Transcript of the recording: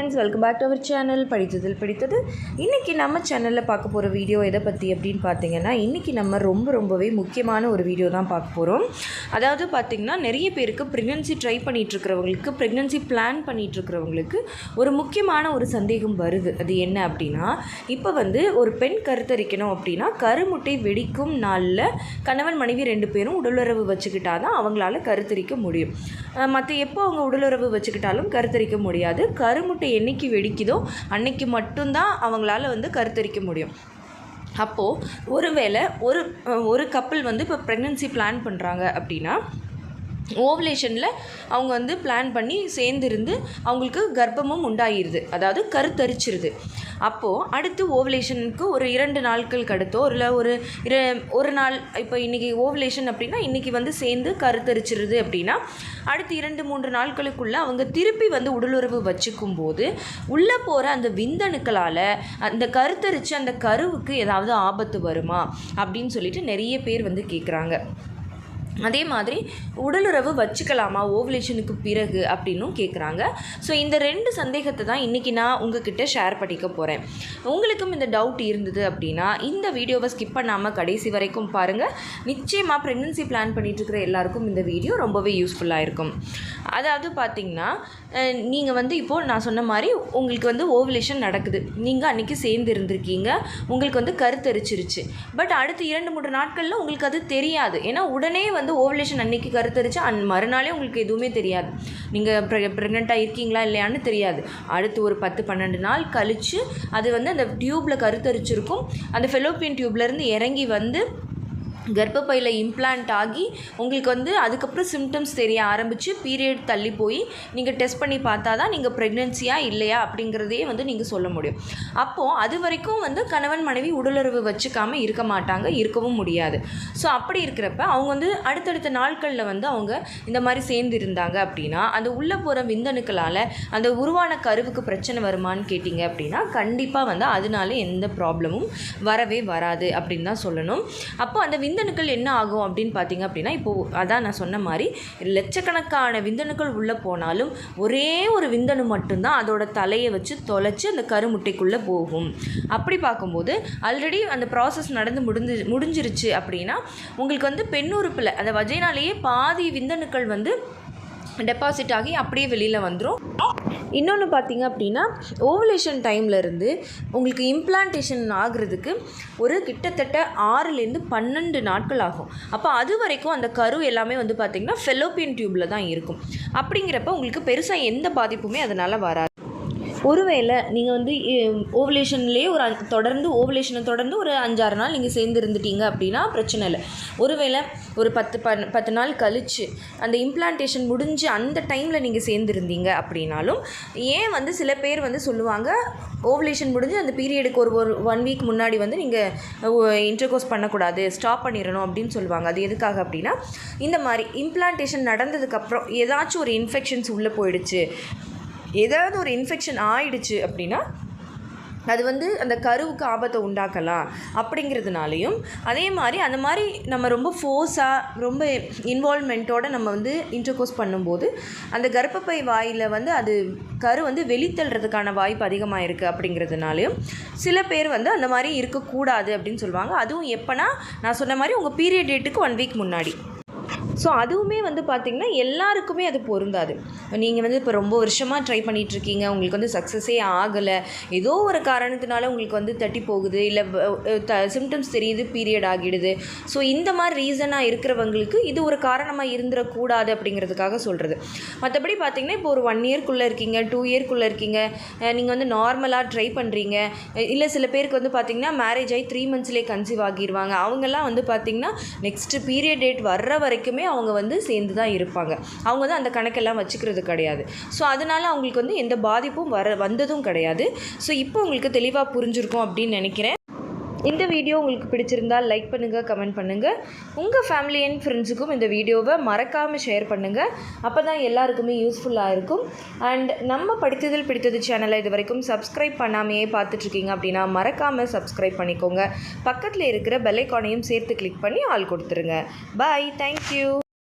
Friends welcome back to our channel படித்ததில் படித்தது. இன்றைக்கி நம்ம சேனலில் பார்க்க போகிற வீடியோ எதை பற்றி அப்படின்னு பார்த்தீங்கன்னா இன்றைக்கி நம்ம ரொம்ப ரொம்பவே முக்கியமான ஒரு வீடியோ தான் பார்க்க போகிறோம் அதாவது பார்த்திங்கன்னா நிறைய பேருக்கு ப்ரெக்னென்சி ட்ரை பண்ணிகிட்ருக்கிறவங்களுக்கு ப்ரெக்னென்சி பிளான் பண்ணிகிட்ருக்கிறவங்களுக்கு ஒரு முக்கியமான ஒரு சந்தேகம் வருது. அது என்ன அப்படின்னா இப்போ வந்து ஒரு பெண் கருத்தரிக்கணும் அப்படின்னா கருமுட்டை வெடிக்கும் நாளில் கணவன் மனைவி ரெண்டு பேரும் உடலுறவு வச்சுக்கிட்டா தான் அவங்களால கருத்தரிக்க முடியும். மற்ற எப்போ அவங்க உடலுறவு வச்சுக்கிட்டாலும் கருத்தரிக்க முடியாது. கருமுட்டை என்னைக்கு வெடிக்குதோ அன்னைக்கு மட்டும்தான் அவங்களால வந்து கருத்தரிக்க முடியும். அப்போது ஒருவேளை ஒரு ஒரு கப்பல் வந்து இப்போ ப்ரெக்னென்சி பிளான் பண்ணுறாங்க அப்படின்னா ஓவலேஷனில் அவங்க வந்து பிளான் பண்ணி சேர்ந்துருந்து அவங்களுக்கு கர்ப்பமும் உண்டாகிருது அதாவது கருத்தரிச்சிருது. அப்போது அடுத்து ஓவலேஷனுக்கு ஒரு இரண்டு நாட்களுக்கு அடுத்தோ இல்லை ஒரு இர ஒரு நாள் இப்போ இன்றைக்கி ஓவலேஷன் அப்படின்னா இன்றைக்கி வந்து சேர்ந்து கருத்தரிச்சிருது அப்படின்னா அடுத்து இரண்டு மூன்று நாட்களுக்குள்ளே அவங்க திருப்பி வந்து உடலுறவு வச்சுக்கும் போது உள்ளே போகிற அந்த விந்தணுக்களால் அந்த கருத்தரித்து அந்த கருவுக்கு ஏதாவது ஆபத்து வருமா அப்படின்னு சொல்லிட்டு நிறைய பேர் வந்து கேட்குறாங்க அதே மாதிரி உடலுறவு வச்சுக்கலாமா? ஓவலேஷனுக்கு பிறகு அப்படின்னும் கேட்குறாங்க ஸோ இந்த ரெண்டு சந்தேகத்தை தான் இன்றைக்கி நான் உங்ககிட்ட ஷேர் பண்ணிக்க போகிறேன் உங்களுக்கும் இந்த டவுட் இருந்தது அப்படின்னா இந்த வீடியோவை ஸ்கிப் பண்ணாமல் கடைசி வரைக்கும் பாருங்கள் நிச்சயமாக ப்ரெக்னென்சி பிளான் பண்ணிகிட்ருக்கிற எல்லாருக்கும் இந்த வீடியோ ரொம்பவே யூஸ்ஃபுல்லாக இருக்கும். அதாவது பார்த்திங்கன்னா நீங்கள் வந்து இப்போது நான் சொன்ன மாதிரி உங்களுக்கு வந்து ஓவலேஷன் நடக்குது. நீங்கள் அன்றைக்கி சேர்ந்து இருந்திருக்கீங்க. உங்களுக்கு வந்து கருத்தரிச்சிருச்சு. பட் அடுத்து இரண்டு மூன்று நாட்களில் உங்களுக்கு அது தெரியாது. ஏன்னா உடனே வந்து வந்து ஓவலேஷன் அன்னைக்கு கருத்தரிச்சு அந் மறுநாளே உங்களுக்கு எதுவுமே தெரியாது. நீங்கள் ப்ரெ ப்ரெக்னெண்ட்டாக இருக்கீங்களா இல்லையான்னு தெரியாது. அடுத்து ஒரு பத்து பன்னெண்டு நாள் கழித்து அது வந்து அந்த டியூப்பில் கருத்தரிச்சிருக்கும். அந்த ஃபெலோப்பியன் டியூப்லேருந்து இறங்கி வந்து கர்ப்பப்பையில் இம்ப்ளான்ட் ஆகி உங்களுக்கு வந்து அதுக்கப்புறம் சிம்டம்ஸ் தெரிய ஆரம்பித்து பீரியட் தள்ளி போய் நீங்கள் டெஸ்ட் பண்ணி பார்த்தா தான் நீங்கள் ப்ரெக்னென்சியாக இல்லையா அப்படிங்கிறதையே வந்து நீங்கள் சொல்ல முடியும். அப்போது அது வரைக்கும் வந்து கணவன் மனைவி உடலுறவு வச்சுக்காமல் இருக்க மாட்டாங்க இருக்கவும் முடியாது. ஸோ அப்படி இருக்கிறப்ப அவங்க வந்து அடுத்தடுத்த நாட்களில் வந்து அவங்க இந்த மாதிரி சேர்ந்து இருந்தாங்க அப்படின்னா அந்த உள்ளே போகிற விந்தணுக்களால் அந்த உருவான கருவுக்கு பிரச்சனை வருமானு கேட்டிங்க அப்படின்னா கண்டிப்பாக வந்து அதனால எந்த ப்ராப்ளமும் வரவே வராது அப்படின்னு தான் சொல்லணும். அப்போ அந்த விந்த விந்தணுக்கள் என்ன ஆகும் அப்படின்னு பார்த்தீங்க அப்படின்னா இப்போது அதான் நான் சொன்ன மாதிரி லட்சக்கணக்கான விந்தணுக்கள் உள்ளே போனாலும் ஒரே ஒரு விந்தணு மட்டும்தான் அதோட தலையை வச்சு தொலைச்சி அந்த கருமுட்டைக்குள்ளே போகும். அப்படி பார்க்கும்போது ஆல்ரெடி அந்த ப்ராசஸ் நடந்து முடிஞ்சு முடிஞ்சிருச்சு அப்படின்னா உங்களுக்கு வந்து பெண்ணுறுப்பில் அந்த வஜைனாலேயே பாதி விந்தணுக்கள் வந்து டெபாசிட் ஆகி அப்படியே வெளியில் வந்துடும் இன்னொன்று பார்த்தீங்க அப்படின்னா ஓவலேஷன் டைம்லேருந்து உங்களுக்கு இம்ப்ளான்டேஷன் ஆகிறதுக்கு ஒரு கிட்டத்தட்ட ஆறுலேருந்து பன்னெண்டு நாட்கள் ஆகும். அப்போ அது வரைக்கும் அந்த கரு எல்லாமே வந்து பார்த்திங்கன்னா ஃபெலோப்பியன் டியூப்பில் தான் இருக்கும். அப்படிங்கிறப்ப உங்களுக்கு பெருசாக எந்த பாதிப்புமே அதனால் வராது. ஒருவேளை நீங்கள் வந்து ஓவலேஷன்லேயே ஒரு தொடர்ந்து ஓவலேஷனை தொடர்ந்து ஒரு அஞ்சாறு நாள் நீங்கள் சேர்ந்து இருந்துட்டீங்க அப்படின்னா பிரச்சனை இல்லை. ஒருவேளை ஒரு பத்து பன் பத்து நாள் கழித்து அந்த இம்ப்ளான்டேஷன் முடிஞ்சு அந்த டைமில் நீங்கள் சேர்ந்துருந்தீங்க அப்படின்னாலும் ஏன் வந்து சில பேர் வந்து சொல்லுவாங்க ஓவலேஷன் முடிஞ்சு அந்த பீரியடுக்கு ஒரு ஒரு ஒன் வீக் முன்னாடி வந்து நீங்கள் இன்டர்கோஸ் பண்ணக்கூடாது ஸ்டாப் பண்ணிடணும் அப்படின்னு சொல்லுவாங்க. அது எதுக்காக அப்படின்னா இந்த மாதிரி இம்ப்ளான்டேஷன் நடந்ததுக்கப்புறம் ஏதாச்சும் ஒரு இன்ஃபெக்ஷன்ஸ் உள்ளே போயிடுச்சு ஏதாவது ஒரு இன்ஃபெக்ஷன் ஆயிடுச்சு அப்படின்னா அது வந்து அந்த கருவுக்கு ஆபத்தை உண்டாக்கலாம் அப்படிங்கிறதுனாலையும் அதே மாதிரி அந்த மாதிரி நம்ம ரொம்ப ஃபோர்ஸாக ரொம்ப இன்வால்மெண்ட்டோடு நம்ம வந்து இன்டர்கோஸ் பண்ணும்போது அந்த கர்ப்பப்பை வாயில் வந்து அது கரு வந்து வெளித்தள்ளுறதுக்கான வாய்ப்பு அதிகமாக இருக்குது அப்படிங்கிறதுனாலையும் சில பேர் வந்து அந்த மாதிரி இருக்கக்கூடாது அப்படின்னு சொல்லுவாங்க. அதுவும் எப்போனா நான் சொன்ன மாதிரி உங்கள் பீரியட் டேட்டுக்கு ஒன் வீக் முன்னாடி. ஸோ அதுவுமே வந்து பார்த்திங்கன்னா எல்லாருக்குமே அது பொருந்தாது. நீங்கள் வந்து இப்போ ரொம்ப வருஷமாக ட்ரை பண்ணிகிட்ருக்கீங்க உங்களுக்கு வந்து சக்ஸஸே ஆகலை. ஏதோ ஒரு காரணத்தினால உங்களுக்கு வந்து தட்டி போகுது இல்லை த சிம்டம்ஸ் தெரியுது பீரியட் ஆகிடுது. ஸோ இந்த மாதிரி ரீசனாக இருக்கிறவங்களுக்கு இது ஒரு காரணமாக இருந்துடக்கூடாது அப்படிங்கிறதுக்காக சொல்கிறது மற்றபடி பார்த்திங்கன்னா இப்போ ஒரு ஒன் இயர்க்குள்ளே இருக்கீங்க டூ இயர்க்குள்ளே இருக்கீங்க நீங்கள் வந்து நார்மலாக ட்ரை பண்ணுறீங்க இல்லை சில பேருக்கு வந்து பார்த்திங்கன்னா மேரேஜ் ஆகி த்ரீ மந்த்ஸ்லேயே கன்சீவ் ஆகிடுவாங்க அவங்கெல்லாம் வந்து பார்த்திங்கன்னா நெக்ஸ்ட்டு பீரியட் டேட் வர்ற வரைக்குமே அவங்க வந்து சேர்ந்து தான் இருப்பாங்க. அவங்க வந்து அந்த கணக்கெல்லாம் வச்சுக்கிறது கிடையாது. ஸோ அதனால் அவங்களுக்கு வந்து எந்த பாதிப்பும் வர வந்ததும் கிடையாது. ஸோ இப்போ உங்களுக்கு தெளிவாக புரிஞ்சிருக்கும் அப்படின்னு நினைக்கிறேன். இந்த வீடியோ உங்களுக்கு பிடிச்சிருந்தால் லைக் பண்ணுங்கள் கமெண்ட் பண்ணுங்கள் உங்கள் ஃபேமிலி அண்ட் ஃப்ரெண்ட்ஸுக்கும் இந்த வீடியோவை மறக்காமல் ஷேர் பண்ணுங்கள் அப்போ தான் எல்லாருக்குமே யூஸ்ஃபுல்லாக இருக்கும். அண்ட் நம்ம படித்ததில் பிடித்தது சேனலை இது வரைக்கும் சப்ஸ்கிரைப் பண்ணாமையே பார்த்துட்ருக்கீங்க அப்படின்னா மறக்காமல் சப்ஸ்கிரைப் பண்ணிக்கோங்க. பக்கத்தில் இருக்கிற பெல்லைக்கானையும் சேர்த்து கிளிக் பண்ணி ஆள் கொடுத்துருங்க. Bye thank you